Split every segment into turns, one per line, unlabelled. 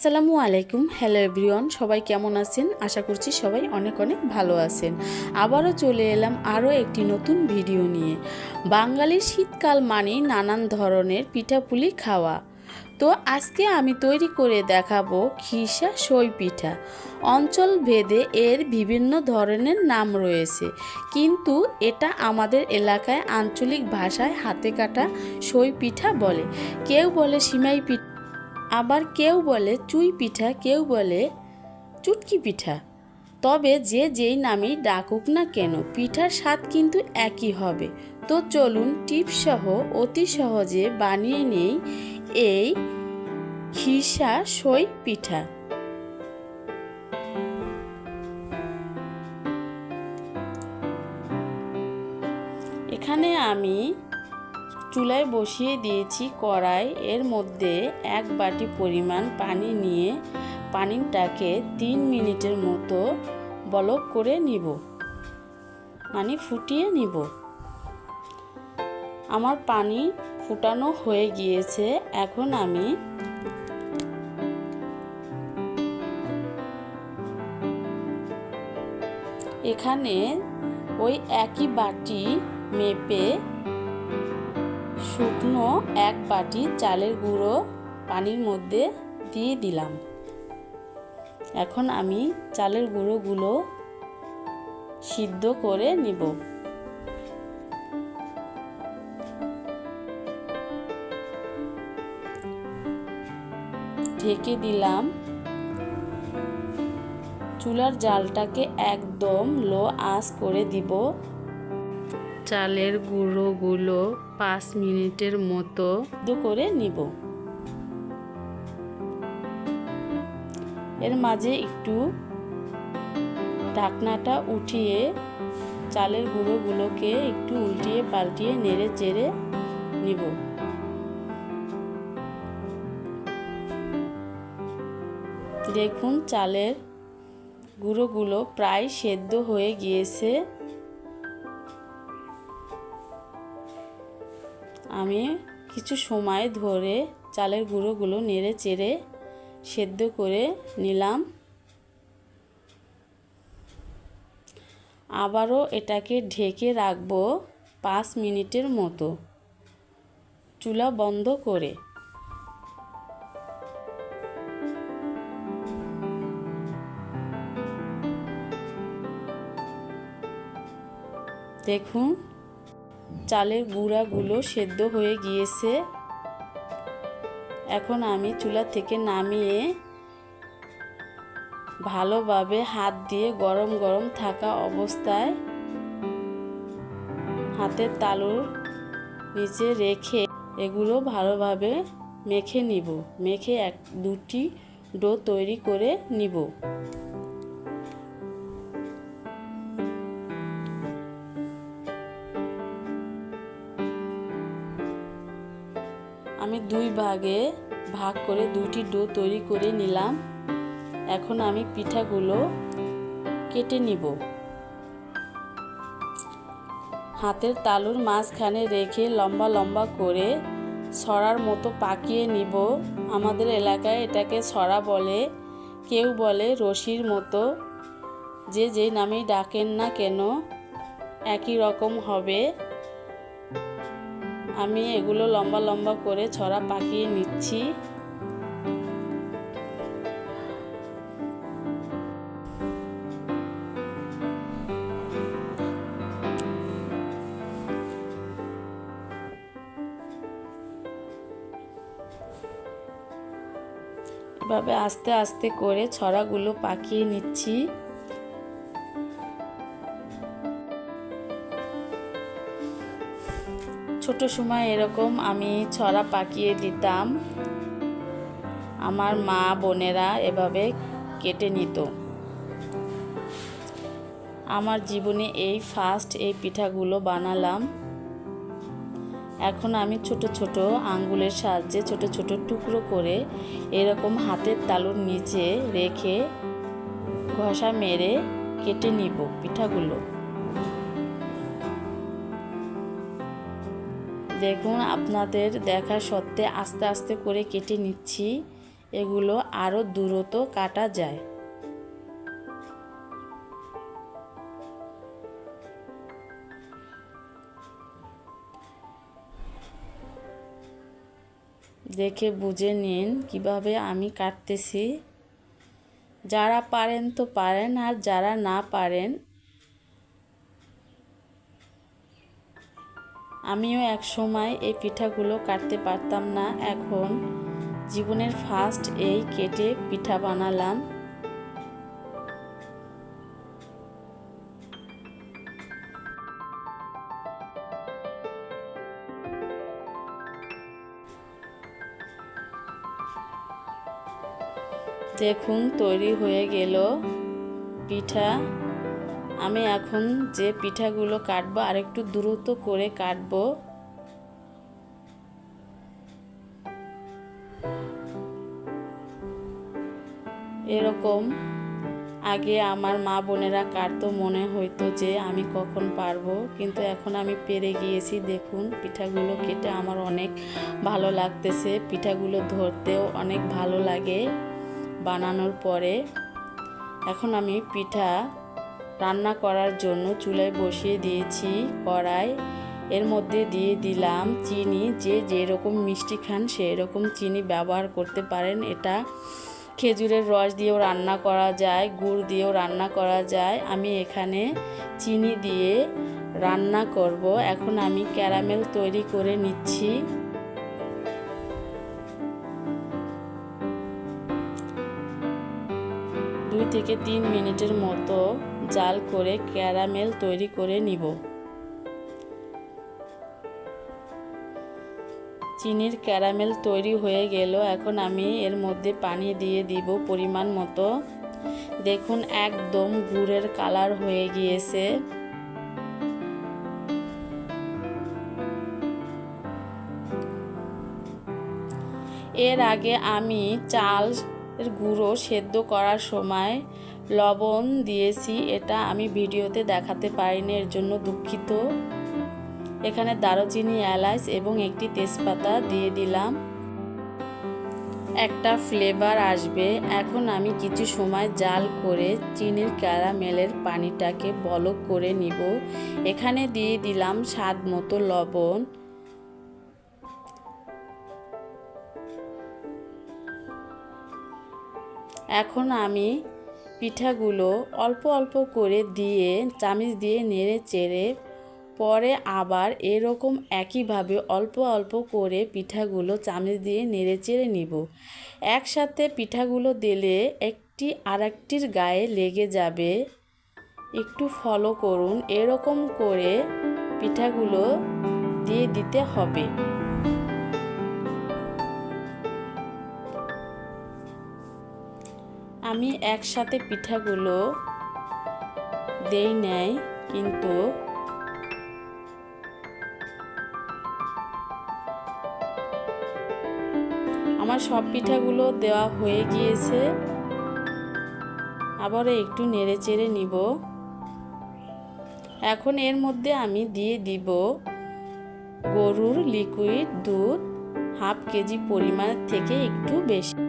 আসসালামু আলাইকুম, hello everyone, সবাই কেমন আছেন? আশা করছি সবাই অনেক অনেক ভালো আছেন। আবারও চলে এলাম আরও একটি নতুন ভিডিও নিয়ে। বাঙালির শীতকাল মানেই নানান ধরনের পিঠাপুলি খাওয়া। তো আজকে আমি তৈরি করে দেখাবো খিসা সই পিঠা। অঞ্চল ভেদে এর বিভিন্ন ধরনের নাম রয়েছে। কিন্তু এটা আমাদের এলাকায় আঞ্চলিক ভাষায় হাতে কাটা সই পিঠা বলে। কেউ বলে সিমাই পিঠা আবার কেউ বলে চুই পিঠা, কেউ বলে চুটকি পিঠা। তবে যে যেই নামেই ডাকুক না কেন, পিঠার স্বাদ কিন্তু একই হবে। তো চলুন টিপসহ অতি সহজে বানিয়ে নেই এই খিসা সই পিঠা। এখানে আমি চুলায় বসিয়ে দিয়েছি কড়াই। এর মধ্যে এক বাটি পরিমাণ পানি নিয়ে পানিটাকে তিন মিনিটের মতো বলক করে নিব। মানে ফুটিয়ে নিব। আমার পানি ফুটানো হয়ে গিয়েছে। এখন আমি এখানে ওই একই বাটি মেপে শুকনো এক বাটি চালের গুঁড়ো পানির মধ্যে দিয়ে দিলাম। এখন আমি চালের গুঁড়োগুলো সিদ্ধ করে নিব। ঢেকে দিলাম। চুলার জালটাকে একদম লো আঁচ করে দিব। চালের গুঁড়োগুলো পাঁচ মিনিটের মতো করে নিব। এর মাঝে একটু ঢাকনাটা উঠিয়ে চালের গুঁড়োগুলোকে একটু উল্টিয়ে পাল্টিয়ে নেড়ে চেড়ে নিব। দেখুন, চালের গুঁড়োগুলো প্রায় সেদ্ধ হয়ে গিয়েছে। আমি কিছু সময় ধরে চালের গুঁড়োগুলো নেড়ে চেড়ে সেদ্ধ করে নিলাম। আবারও এটাকে ঢেকে রাখব পাঁচ মিনিটের মতো। চুলা বন্ধ করে। দেখুন চালের গুঁড়াগুলো সেদ্ধ হয়ে গিয়েছে। এখন আমি চুলা থেকে নামিয়ে ভালোভাবে হাত দিয়ে গরম গরম থাকা অবস্থায় হাতের তালুর নিচে রেখে এগুলো ভালোভাবে মেখে নিব। মেখে এক দুটি ডো তৈরি করে নিব। দুই ভাগে ভাগ করে দুটি ডো তৈরি করে নিলাম। এখন আমি পিঠাগুলো কেটে নিব। হাতের তালুর মাঝখানে রেখে লম্বা লম্বা করে ছড়ার মতো পাকিয়ে নিব। আমাদের এলাকায় এটাকে ছড়া বলে, কেউ বলে রশির মতো। যে যেই নামেই ডাকেন না কেন, একই রকম হবে। আমি এগুলো লম্বা লম্বা করে ছড়া পাকিয়ে নিচ্ছি। এভাবে আস্তে আস্তে করে ছড়াগুলো পাকিয়ে নিচ্ছি। ছোট সময় এরকম আমি ছড়া পাকিয়ে দিতাম। আমার মা, বোনেরা এভাবে কেটে নিত। আমার জীবনে এই ফার্স্ট এই পিঠাগুলো বানালাম। এখন আমি ছোট ছোট আঙ্গুলের সাহায্যে ছোট ছোট টুকরো করে এরকম হাতের তালুর নিচে রেখে ঘষা মেরে কেটে নিব পিঠাগুলো। দেখুন, আপনাদের দেখা সত্ত্বে আস্তে আস্তে করে কেটে নিচ্ছি। এগুলো আরও দ্রুত কাটা যায়। দেখে বুঝে নিন কীভাবে আমি কাটতেছি। যারা পারেন তো পারেন, আর যারা না পারেন আমিও এক সময় এই পিঠাগুলো কাটতে পারতাম না, এখন জীবনের ফার্স্ট এই কেটে পিঠা বানালাম। দেখুন, তৈরি হয়ে গেল পিঠা। আমি এখন যে পিঠাগুলো কাটবো আরেকটু দ্রুত করে কাটবো। এরকম আগে আমার মা বোনেরা কাটতো, মনে হইতো যে আমি কখন পারব, কিন্তু এখন আমি পেরে গিয়েছি। দেখুন, পিঠাগুলো কেটে আমার অনেক ভালো লাগতেছে। পিঠাগুলো ধরতেও অনেক ভালো লাগে বানানোর পরে। এখন আমি পিঠা রান্না করার জন্য চুলায় বসিয়ে দিয়েছি কড়াই। এর মধ্যে দিয়ে দিলাম চিনি। যে যেরকম মিষ্টি খান সেই রকম চিনি ব্যবহার করতে পারেন। এটা খেজুরের রস দিয়েও রান্না করা যায়, গুড় দিয়েও রান্না করা যায়। আমি এখানে চিনি দিয়ে রান্না করব। এখন আমি ক্যারামেল তৈরি করে নিচ্ছি। দুই থেকে তিন মিনিটের মতো জাল করে ক্যারামেল তৈরি করে নিব। চিনির ক্যারামেল তৈরি হয়ে গেল। এখন আমি এর মধ্যে পানি দিয়ে দিব পরিমাণ মতো। দেখুন, একদম গুড়ের কালার হয়ে গিয়েছে। এর আগে আমি চাল গুঁড়ো সেদ্ধ করার সময় লবণ দিয়েছি, এটা আমি ভিডিওতে দেখাতে পারিনি, এর জন্য দুঃখিত। এখানে দারুচিনি, এলাচ এবং একটি তেজপাতা দিয়ে দিলাম। একটা ফ্লেভার আসবে। এখন আমি কিছু সময় জাল করে চিনির ক্যারামেলের পানিটাকে বলক করে নিব। এখানে দিয়ে দিলাম স্বাদ মতো লবণ। এখন আমি পিঠাগুলো অল্প অল্প করে দিয়ে চামিচ দিয়ে নেড়ে চেড়ে পরে আবার এরকম একইভাবে অল্প অল্প করে পিঠাগুলো চামচ দিয়ে নেড়ে চেড়ে নিব। একসাথে পিঠাগুলো দিলে একটি আরেকটির গায়ে লেগে যাবে। একটু ফলো করুন। এরকম করে পিঠাগুলো দিয়ে দিতে হবে। আমি একসাথে পিঠাগুলো দেই নেই, কিন্তু আমার সব পিঠাগুলো দেওয়া হয়ে গিয়েছে। আবারও একটু নেড়ে চেড়ে নিব। এখন এর মধ্যে আমি দিয়ে দিব গরুর লিকুইড দুধ, হাফ কেজি পরিমাণ থেকে একটু বেশি।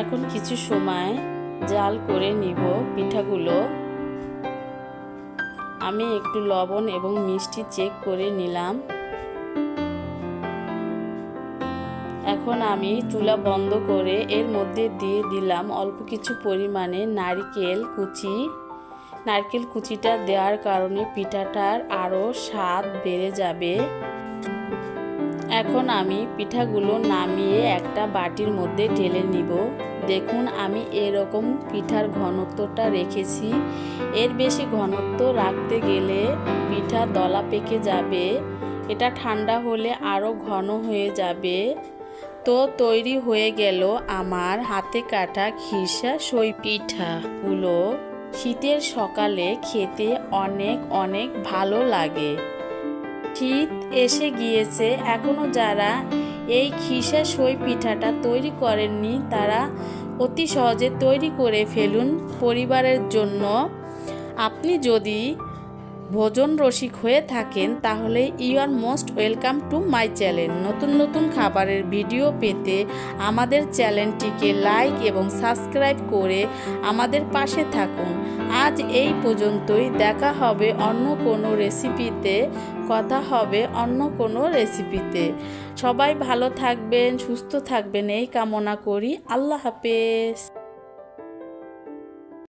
এখন কিছু সময় জাল করে নিব পিঠাগুলো। আমি একটু লবণ এবং মিষ্টি চেক করে নিলাম। এখন আমি চুলা বন্ধ করে এর মধ্যে দিয়ে দিলাম অল্প কিছু পরিমাণে নারকেল কুচি। নারকেল কুচিটা দেওয়ার কারণে পিঠাটার আরও স্বাদ বেড়ে যাবে। এখন আমি পিঠাগুলো নামিয়ে একটা বাটির মধ্যে ঢেলে নিব। দেখুন, আমি এরকম পিঠার ঘনত্বটা রেখেছি। এর বেশি ঘনত্ব রাখতে গেলে পিঠা দলা পেকে যাবে। এটা ঠান্ডা হলে আরও ঘন হয়ে যাবে। তো তৈরি হয়ে গেল আমার হাতে কাটা খিরসা সই পিঠাগুলো। শীতের সকালে খেতে অনেক অনেক ভালো লাগে। শীত এসে গিয়েছে এখনও যারা এই খিসা সই পিঠাটা তৈরি করেননি তারা অতি সহজে তৈরি করে ফেলুন পরিবারের জন্য। আপনি যদি ভোজন রসিক হয়ে থাকেন, তাহলে you are most welcome to my channel নতুন নতুন খাবারের ভিডিও পেতে আমাদের চ্যানেলটিকে লাইক এবং সাবস্ক্রাইব করে আমাদের পাশে থাকুন। আজ এই পর্যন্তই, দেখা হবে অন্য কোনো রেসিপিতে কথা হবে অন্য কোনো রেসিপিতে সবাই ভালো থাকবেন, সুস্থ থাকবেন, এই কামনা করি। আল্লাহ হাফেজ।